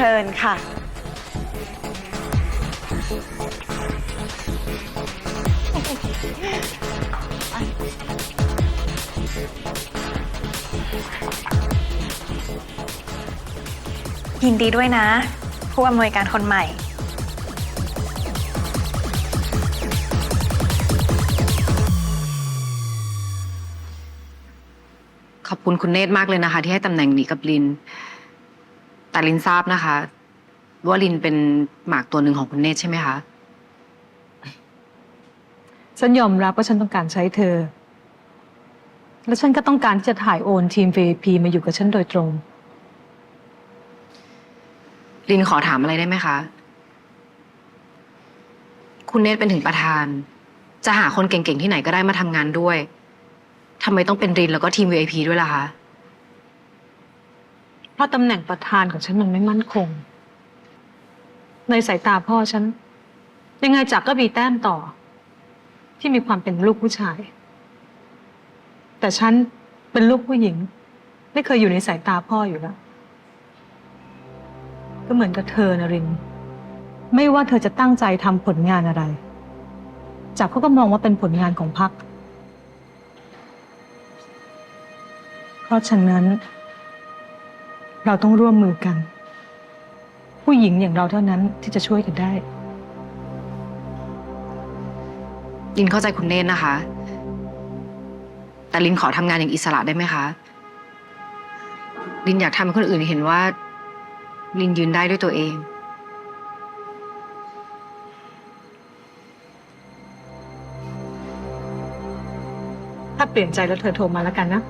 ชิญค่ะ ยินดีด้วยนะ ผู้อำนวยการคนใหม่ ขอบคุณคุณเนตรมากเลยนะคะ ที่ให้ตำแหน่งนี้กับลิน แต่ลินทราบนะคะ ว่าลินเป็นหมากตัวหนึ่งของคุณเนตรใช่ไหมคะ ฉันยอมรับว่าฉันต้องการใช้เธอ และฉันก็ต้องการที่จะถ่ายโอนทีม VIP มาอยู่กับฉันโดยตรง ลินขอถามอะไรได้ไหมคะ คุณเนตรเป็นถึงประธาน จะหาคนเก่งๆที่ไหนก็ได้มาทำงานด้วยทำไมต้องเป็นรินแล้วก็ทีม VIP ด้วยล่ะคะเพ ราะตำแหน่งประธานของฉันมันไม่มั่นคง ในสายตาพ่อฉัน ยังไงจักรก็มีแต้มต่อ ที่มีความเป็นลูกผู้ชาย แต่ฉันเป็นลูกผู้หญิง ไม่เคยอยู่ในสายตาพ่ออยู่แล้ว ก็เหมือนกับเธอนะริน ไม่ว่าเธอจะตั้งใจทำผลงานอะไร จักรเขาก็มองว่าเป็นผลงานของพรรคเพราะฉะนั้น เราต้องร่วมมือกัน ผู้หญิงอย่างเราเท่านั้นที่จะช่วยกันได้ ลินเข้าใจคุณเนตรนะคะ แต่ลินขอทำงานอย่างอิสระได้ไหมคะ ลินอยากทำให้คนอื่นเห็นว่า ลินยืนได้ด้วยตัวเอง ถ้าเปลี่ยนใจแล้วเธอโทรมาแล้วกันนะ